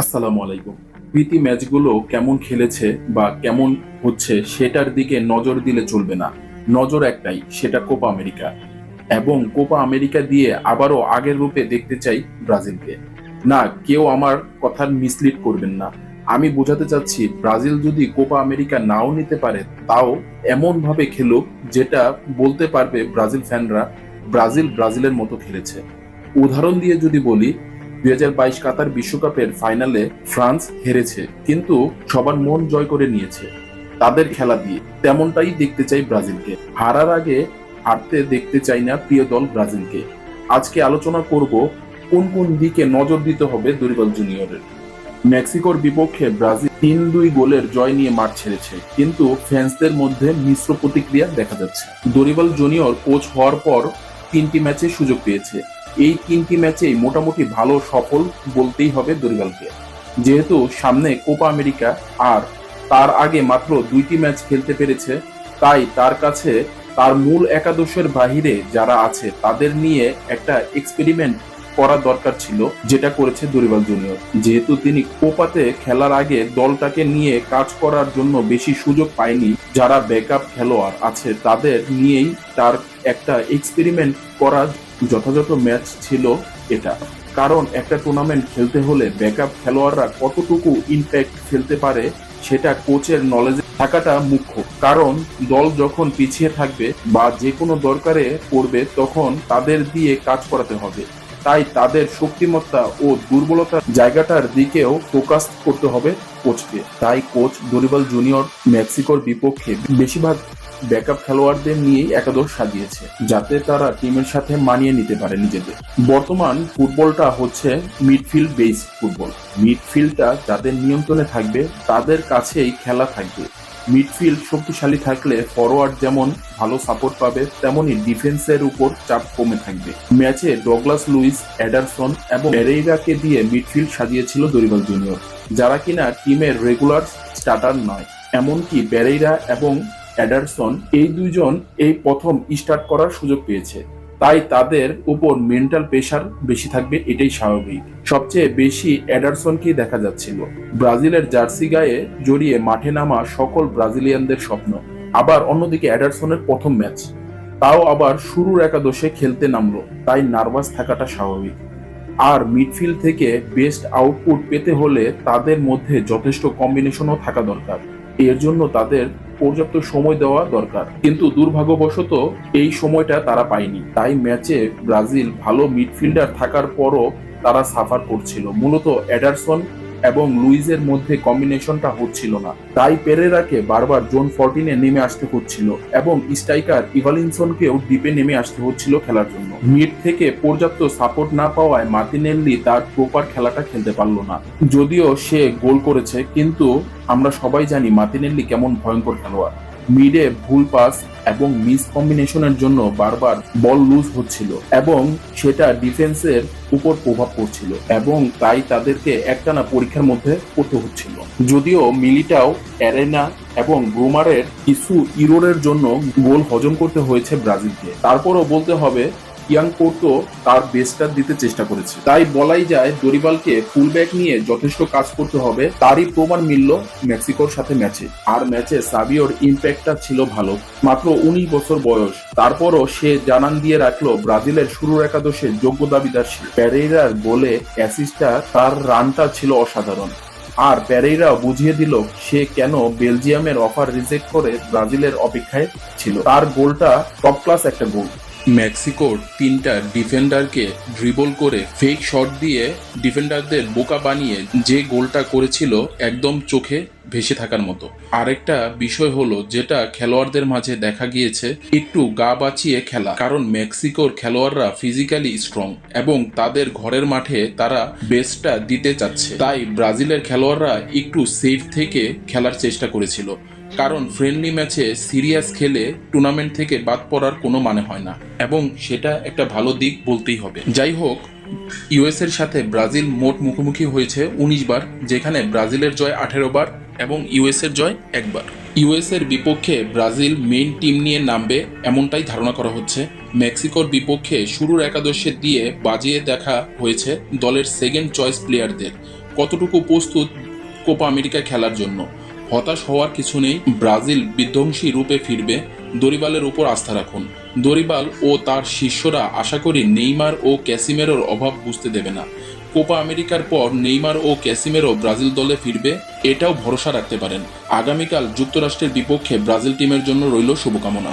আসসালামু আলাইকুম। প্রীতি ম্যাচগুলো কেমন খেলেছে বা কেমন হচ্ছে সেটার দিকে নজর দিলে চলবে না। নজর একটাই, সেটা কোপা আমেরিকা। এবং কোপা আমেরিকা দিয়ে আবারও আগের রূপে দেখতে চাই ব্রাজিলকে। না, কেউ আমার কথা মিসলিড করবেন না। আমি বোঝাতে চাচ্ছি, ব্রাজিল যদি কোপা আমেরিকা নাও নিতে পারে, তাও এমন ভাবে খেলুক যেটা বলতে পারবে ব্রাজিল ফ্যানরা, ব্রাজিল ব্রাজিলের মতো খেলেছে। উদাহরণ দিয়ে যদি বলি দুই হাজার বাইশ কাতার বিশ্বকাপের ফাইনালে ফ্রান্স হেরেছে, কিন্তু সবার মন জয় করে নিয়েছে তাদের খেলা দিয়ে। তেমনটাই দেখতে চাই ব্রাজিলকে। হারার আগে হারতে দেখতে চাই না প্রিয় দল ব্রাজিলকে। আজকে আলোচনা করব কোন কোন দিকে নজর দিতে হবে দুর্বল জুনিয়রের। মেক্সিকোর বিপক্ষে ব্রাজিল তিন দুই গোলের জয় নিয়ে মাঠ ছেড়েছে, কিন্তু ফ্যান্সদের মধ্যে মিশ্র প্রতিক্রিয়া দেখা যাচ্ছে। দরিবাল জুনিয়র কোচ হওয়ার পর তিনটি ম্যাচে সুযোগ পেয়েছে। এই তিনটি ম্যাচেই মোটামুটি ভালো, সফল বলতেই হবে দরিবালকে যেহেতু সামনে কোপা আমেরিকা, আর তার আগে মাত্র দুইটি ম্যাচ খেলতে পেরেছে, তাই তার কাছে তার মূল একাদশের বাহিরে যারা আছে, তাদের নিয়ে একটা এক্সপেরিমেন্ট করা দরকার ছিল, যেটা করেছে দরিবাল জুনিয়র যেহেতু তিনি কোপাতে খেলার আগে দলটাকে নিয়ে কাজ করার জন্য বেশি সুযোগ পায়নি, যারা ব্যাকআপ খেলোয়াড় আছে, তাদের নিয়েই তার একটা এক্সপেরিমেন্ট করা যথাযথ ম্যাচ ছিল এটা। কারণ একটা টুর্নামেন্ট খেলতে হলে ব্যাকআপ খেলোয়াড়রা কতটুকু ইম্প্যাক্ট ফেলতে পারে সেটা কোচের নলেজে থাকাটা মুখ্য। কারণ দল যখন পিছিয়ে থাকবে বা যে কোনো দরকারে পড়বে তখন তাদের দিয়ে কাজ করাতে হবে। তাই তাদের শক্তিমত্তা ও দুর্বলতার জায়গাটার দিকেও ফোকাস করতে হবে কোচকে তাই কোচ দরিবাল জুনিয়র মেক্সিকোর বিপক্ষে বেশিরভাগ ব্যাকআপ খেলোয়াড়দের নিয়েই একাদশ সাজিয়েছে, যাতে তারা টিমের সাথে মানিয়ে নিতে পারে নিজেদের। বর্তমান ফুটবলটা হচ্ছে মিডফিল্ড বেস ফুটবল। মিডফিল্ডটা যাদের নিয়ন্ত্রণে থাকবে, তাদের কাছেই খেলা থাকবে। মিডফিল্ড শক্তিশালী থাকলে ফরওয়ার্ড যেমন ভালো সাপোর্ট পাবে তেমনই ডিফেন্সের উপর চাপ কমে থাকবে। ম্যাচে ডগলাস লুইস, অ্যাডারসন এবং এরেইরাকে দিয়ে মিডফিল্ড সাজিয়েছিল দরিবাল জুনিয়র, যারা কিনা টিমের রেগুলার স্টার্টার নয়। এমনকি বেরেইরা এবং অ্যাডারসন এই দুইজন এই প্রথম স্টার্ট করার সুযোগ পেয়েছে। তাই তাদের উপর মেন্টাল প্রেশার বেশি থাকবে, এটাই স্বাভাবিক। সবচেয়ে বেশি অ্যাডারসনকেই দেখা যাচ্ছিল। ব্রাজিলের জার্সি গায়ে জড়িয়ে মাঠে নামা সকল ব্রাজিলিয়ানদের স্বপ্ন। আবার অন্যদিকে অ্যাডারসনের প্রথম ম্যাচ। তাও আবার শুরুর একাদশে খেলতে নামলো। তাই নার্ভাস থাকাটা স্বাভাবিক। আর মিডফিল্ড থেকে বেস্ট আউটপুট পেতে হলে তাদের মধ্যে যথেষ্ট কম্বিনেশনও থাকা দরকার। এর জন্য তাদের পর্যাপ্ত সময় দেওয়া দরকার। কিন্তু দুর্ভাগ্যবশত এই সময়টা তারা পায়নি। তাই ম্যাচে ব্রাজিল ভালো মিডফিল্ডার থাকার পরও তারা সাফার করছিল। মূলত অ্যাডারসন এবং লুইজের মধ্যে কম্বিনেশনটা হচ্ছিল না। তাই পেরেরাকে বারবার জোন ফরটিনে নেমে আসতে হচ্ছিল এবং স্ট্রাইকার ইভালিনসনকেও ডিপে নেমে আসতে হচ্ছিল খেলার জন্য। মিড থেকে পর্যাপ্ত সাপোর্ট না পাওয়ায় মার্টিনেল্লি তার প্রপার খেলাটা খেলতে পারল না। যদিও সে গোল করেছে, কিন্তু আমরা সবাই জানি মার্টিনেল্লি কেমন ভয়ঙ্কর খেলোয়াড়। মিডে ভুল পাস এবং মিস কম্বিনেশনের জন্য বারবার বল লুজ হচ্ছিল এবং সেটা ডিফেন্সের উপর প্রভাব পড়ছিল এবং তাই তাদেরকে একটানা পরীক্ষার মধ্যে পড়তে হচ্ছিল। যদিও মিলিটাও, অ্যারেনা এবং ব্রুমারের কিছু ইরোরের জন্য গোল হজম করতে হয়েছে ব্রাজিলকে। তারপরও বলতে হবে ইয়াং পোর্তো তার বেস্টটা দিতে চেষ্টা করেছে। তাই বলাই যায়, দরিবালকে ফুলব্যাক নিয়ে যথেষ্ট কাজ করতে হবে। তারই প্রমাণ মিলল মেক্সিকোর সাথে ম্যাচে। আর ম্যাচে সাবিওর ইম্প্যাক্টটা ছিল ভালো। মাত্র উনিশ বছর বয়স। তারপরও সে জানান দিয়ে রাখল ব্রাজিলের শুরুর একাদশের যোগ্য দাবিদার ছিল প্যারেইরার গোলে অ্যাসিস্টটা তার রানটা ছিল অসাধারণ। আর প্যারেইরা বুঝিয়ে দিল সে কেন বেলজিয়ামের অফার রিজেক্ট করে ব্রাজিলের অপেক্ষায় ছিল। তার গোলটা টপ ক্লাস একটা গোল। মেক্সিকোর তিনটা ডিফেন্ডারকে ড্রিবল করে ফেক শট দিয়ে ডিফেন্ডারদের বোকা বানিয়ে যে গোলটা করেছিল একদম চোখে ভেসে থাকার মতো। আরেকটা বিষয় হলো যেটা খেলোয়াড়দের মাঝে দেখা গিয়েছে, একটু গা বাঁচিয়ে খেলা। কারণ মেক্সিকোর খেলোয়াড়রা ফিজিক্যালি স্ট্রং এবং তাদের ঘরের মাঠে তারা বেস্টটা দিতে চাচ্ছে। তাই ব্রাজিলের খেলোয়াড়রা একটু সেফ থেকে খেলার চেষ্টা করেছিল। কারণ ফ্রেন্ডলি ম্যাচে সিরিয়াস খেলে টুর্নামেন্ট থেকে বাদ পড়ার কোনো মানে হয় না। এবং সেটা একটা ভালো দিক বলতেই হবে। যাই হোক ইউএস এর সাথে ব্রাজিল মোট মুখোমুখি হয়েছে উনিশ বার, যেখানে ব্রাজিলের জয় আঠেরো বার এবং ইউএস এর জয় একবার ইউএস এর বিপক্ষে ব্রাজিল মেইন টিম নিয়ে নামবে এমনটাই ধারণা করা হচ্ছে। মেক্সিকোর বিপক্ষে শুরুর একাদশে দিয়ে বাজিয়ে দেখা হয়েছে দলের সেকেন্ড চয়েস প্লেয়ারদের কতটুকু প্রস্তুত কোপা আমেরিকা খেলার জন্য? হতাশ হওয়ার কিছু নেই, ব্রাজিল বিধ্বংসী রূপে ফিরবে, দরিবালের উপর আস্থা রাখুন। দরিবাল ও তার শিষ্যরা আশা করি নেইমার ও ক্যাসিমেরোর অভাব বুঝতে দেবে না। কোপা আমেরিকার পর নেইমার ও ক্যাসিমেরো ব্রাজিল দলে ফিরবে, এটাও ভরসা রাখতে পারেন। আগামীকাল যুক্তরাষ্ট্রের বিপক্ষে ব্রাজিল টিমের জন্য রইল শুভকামনা।